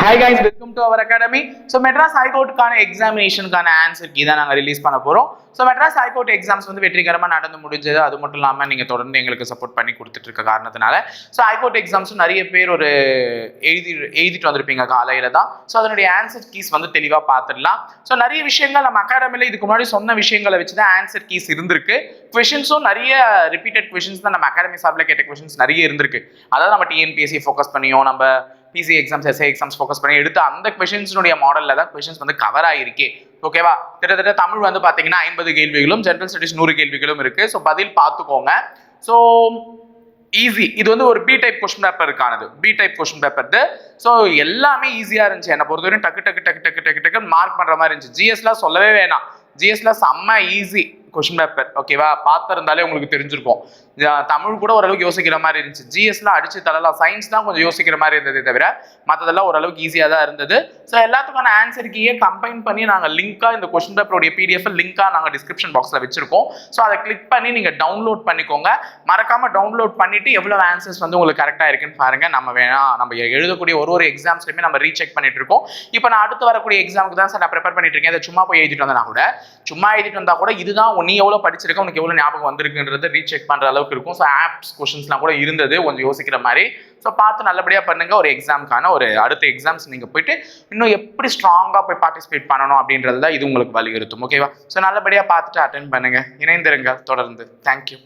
Hi guys welcome to our academy so Madras ஹைகோர்ட்டுக்கான எக்ஸாமினேஷனுக்கான answer key தான் நாங்கள் release பண்ண போகிறோம் ஸோ மெட்ராஸ் ஹைகோர்ட் எக்ஸாம்ஸ் வந்து வெற்றிகரமாக நடந்து முடிஞ்சது. அது மட்டும் இல்லாமல் நீங்கள் தொடர்ந்து எங்களுக்கு சப்போர்ட் பண்ணி கொடுத்துட்டு இருக்க காரணத்தினால. ஸோ ஹைகோர்ட் எக்ஸாம்ஸும் நிறைய பேர் ஒரு எழுதி எழுதிட்டு வந்திருப்பீங்க காலையில் தான். ஸோ அதனுடைய ஆன்சர் கீஸ் வந்து தெளிவாக பார்த்துடலாம் ஸோ நிறைய விஷயங்கள் நம்ம அகாடமியில் இதுக்கு முன்னாடி சொன்ன விஷயங்களை வச்சு தான் ஆன்சர் கீஸ் இருந்திருக்கு. கொஷின்ஸும் நிறைய ரிப்பீட்டட் கொஷின்ஸ் தான் நம்ம அகாடமி சார்பில் கேட்ட கொஷின்ஸ் நிறைய இருந்திருக்கு. அதாவது நம்ம டிஎன்பிஎஸ்சி ஃபோக்கஸ் பண்ணியும் நம்ம PC exams SI exams focus பண்ணி எடுத்த அந்த கொஷின்ஸினுடைய மாடலில் தான் கொஷின்ஸ் வந்து கவர் ஆகிருக்கே ஓகேவா கிட்டத்தட்ட தமிழ் வந்து பார்த்தீங்கன்னா ஐம்பது கேள்விகளும் ஜென்ரல் ஸ்டடிஸ் நூறு கேள்விகளும் இருக்குது ஸோ பதில் பார்த்துக்கோங்க ஸோ ஈஸி இது வந்து ஒரு B type question பேப்பருக்கானது B type question paper so எல்லாமே ஈஸியாக இருந்துச்சு. என்னை பொறுத்தவரைக்கும் டக்கு டக்கு டக்கு டக்கு டக்கு டக்கு மார்க் பண்ணுற மாதிரி இருந்துச்சு. ஜிஎஸ்லாம் சொல்லவே வேணாம். ஜிஎஸ்ல செம்ம ஈஸி கொஸ்டின் பேப்பர் ஓகேவா பார்த்துருந்தாலே உங்களுக்கு தெரிஞ்சிருக்கும். தமிழ் கூட ஓரளவுக்கு யோசிக்கிற மாதிரி இருந்துச்சு. ஜிஎஸ்லாம் அடிச்சு தரலாம் சயின்ஸ் தான் கொஞ்சம் யோசிக்கிற மாதிரி இருந்ததே தவிர மற்றதெல்லாம் ஓரளவுக்கு ஈஸியாக தான் இருந்தது. ஸோ எல்லாத்துக்கான ஆன்சர் கீயே கம்பைன் பண்ணி நாங்கள் லிங்காக இந்த கொஸ்டின் பேப்பருடைய பிடிஎஃப் லிங்காக நாங்கள் டிஸ்கிரிப்ஷன் பாக்ஸில் வச்சிருக்கோம். ஸோ அதை கிளிக் பண்ணி நீங்கள் டவுன்லோட் பண்ணிக்கோங்க. மறக்காமல் டவுன்லோட் பண்ணிட்டு எவ்வளோ ஆன்சர்ஸ் வந்து உங்களுக்கு கரெக்டாக இருக்குன்னு பாருங்க. நம்ம வேணா நம்ம எழுதக்கூடிய ஒரு ஒரு எக்ஸாம்ஸ்லையுமே நம்ம ரீசெக் பண்ணிட்டு இருக்கோம். இப்போ நான் அடுத்து வரக்கூடிய எக்ஸாமுக்கு தான் சார் நான் ப்ரிப்பேர் பண்ணிட்டு இருக்கேன். அதை சும்மா போய் எழுதிட்டு வந்தேன்னா கூட சும்மா எழுதிட்டு வந்தா கூட இதுதான் நீ எவ்வளோ படிச்சிருக்க உனக்கு எவ்வளோ ஞாபகம் வந்திருக்குன்றத ரீசெக் பண்ணுற அளவுக்கு இருக்கும். ஸோ ஆப்ஸ் கொஷின்ஸ்லாம் கூட இருந்தது கொஞ்சம் யோசிக்கிற மாதிரி. ஸோ பார்த்து நல்லபடியாக பண்ணுங்கள் ஒரு எக்ஸாமுக்கான ஒரு அடுத்த எக்ஸாம்ஸ் நீங்கள் போயிட்டு இன்னும் எப்படி ஸ்ட்ராங்காக போய் பார்ட்டிசிபேட் பண்ணணும் அப்படின்றது தான் இது உங்களுக்கு வலியுறுத்தும். ஓகேவா ஸோ நல்லபடியாக பார்த்துட்டு அட்டன் பண்ணுங்கள் இணைந்திருங்க தொடர்ந்து. தேங்க்யூ